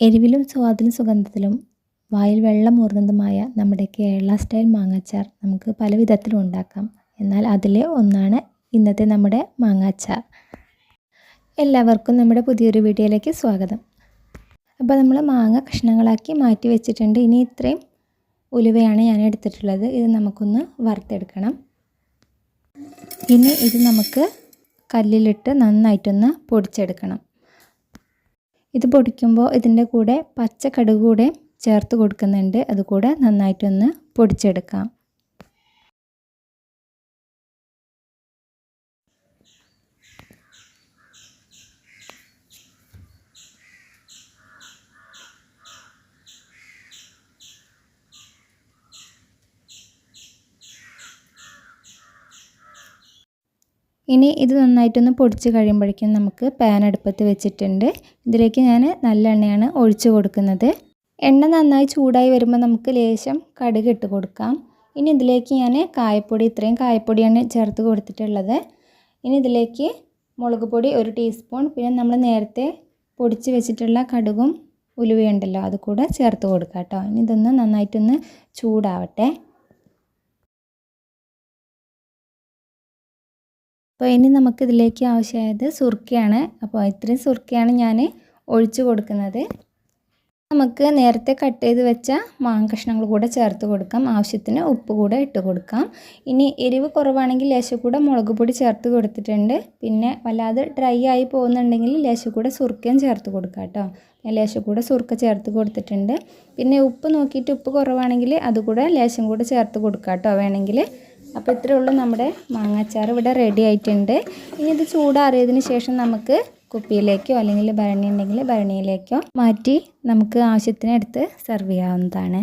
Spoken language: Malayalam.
എരിവിലും സ്വാദിലും സുഗന്ധത്തിലും വായിൽ വെള്ളം ഊർന്നതുമായ നമ്മുടെ കേരള സ്റ്റൈൽ മാങ്ങാച്ചാർ നമുക്ക് പല വിധത്തിലും ഉണ്ടാക്കാം. എന്നാൽ അതിലെ ഒന്നാണ് ഇന്നത്തെ നമ്മുടെ മാങ്ങാച്ചാർ. എല്ലാവർക്കും നമ്മുടെ പുതിയൊരു വീഡിയോയിലേക്ക് സ്വാഗതം. അപ്പോൾ നമ്മൾ മാങ്ങ കഷ്ണങ്ങളാക്കി മാറ്റി വെച്ചിട്ടുണ്ട്. ഇനി ഇത്രയും ഉലുവയാണ് ഞാൻ എടുത്തിട്ടുള്ളത്. ഇത് നമുക്കൊന്ന് വറുത്തെടുക്കണം. ഇനി ഇത് നമുക്ക് കല്ലിലിട്ട് നന്നായിട്ടൊന്ന് പൊടിച്ചെടുക്കണം. ഇത് പൊടിക്കുമ്പോൾ ഇതിന്റെ കൂടെ പച്ച കടുക് കൂടെ ചേർത്ത് കൊടുക്കുന്നുണ്ട്. അതുകൂടെ നന്നായിട്ടൊന്ന് പൊടിച്ചെടുക്കാം. ഇനി ഇത് നന്നായിട്ടൊന്ന് പൊടിച്ച് കഴിയുമ്പോഴേക്കും നമുക്ക് പാൻ അടുപ്പത്ത് വെച്ചിട്ടുണ്ട്. ഇതിലേക്ക് ഞാൻ നല്ല എണ്ണയാണ് ഒഴിച്ച് കൊടുക്കുന്നത്. എണ്ണ നന്നായി ചൂടായി വരുമ്പോൾ നമുക്ക് ലേശം കടുക് ഇട്ട് കൊടുക്കാം. ഇനി ഇതിലേക്ക് ഞാൻ കായപ്പൊടി ഇത്രയും കായപ്പൊടിയാണ് ചേർത്ത് കൊടുത്തിട്ടുള്ളത്. ഇനി ഇതിലേക്ക് മുളക് പൊടി ഒരു ടീസ്പൂൺ പിന്നെ നമ്മൾ നേരത്തെ പൊടിച്ച് വെച്ചിട്ടുള്ള കടുകും ഉലുവയുണ്ടല്ലോ അത് കൂടെ ചേർത്ത് കൊടുക്കാം കേട്ടോ. ഇനി ഇതൊന്ന് നന്നായിട്ടൊന്ന് ചൂടാവട്ടെ. അപ്പോൾ ഇനി നമുക്കിതിലേക്ക് ആവശ്യമായത് സുർക്കയാണ്. അപ്പോൾ ഇത്രയും സുർക്കയാണ് ഞാൻ ഒഴിച്ചു കൊടുക്കുന്നത്. നമുക്ക് നേരത്തെ കട്ട് ചെയ്ത് വെച്ച മാങ്ങ കഷ്ണങ്ങൾ കൂടെ ചേർത്ത് കൊടുക്കാം. ആവശ്യത്തിന് ഉപ്പ് കൂടെ ഇട്ട് കൊടുക്കാം. ഇനി എരിവ് കുറവാണെങ്കിൽ ലേശം കൂടെ മുളക് പൊടി ചേർത്ത് കൊടുത്തിട്ടുണ്ട്. പിന്നെ വല്ലാതെ ഡ്രൈ ആയി പോകുന്നുണ്ടെങ്കിൽ ലേശം കൂടെ സുർക്കയും ചേർത്ത് കൊടുക്കാം കേട്ടോ. ഞാൻ ലേശം കൂടെ സുർക്ക ചേർത്ത് കൊടുത്തിട്ടുണ്ട്. പിന്നെ ഉപ്പ് നോക്കിയിട്ട് ഉപ്പ് കുറവാണെങ്കിൽ അതുകൂടെ ലേശം കൂടെ ചേർത്ത് കൊടുക്കാം കേട്ടോ വേണമെങ്കിൽ. അപ്പോൾ ഇത്രയേ ഉള്ളൂ നമ്മുടെ മാങ്ങാച്ചാർ ഇവിടെ റെഡി ആയിട്ടുണ്ട്. ഇനി ഇത് ചൂടാറിയതിന് ശേഷം നമുക്ക് കുപ്പിയിലേക്കോ അല്ലെങ്കിൽ ഭരണി ഉണ്ടെങ്കിൽ ഭരണിയിലേക്കോ മാറ്റി നമുക്ക് ആവശ്യത്തിന് എടുത്ത് സെർവ് ചെയ്യാവുന്നതാണ്.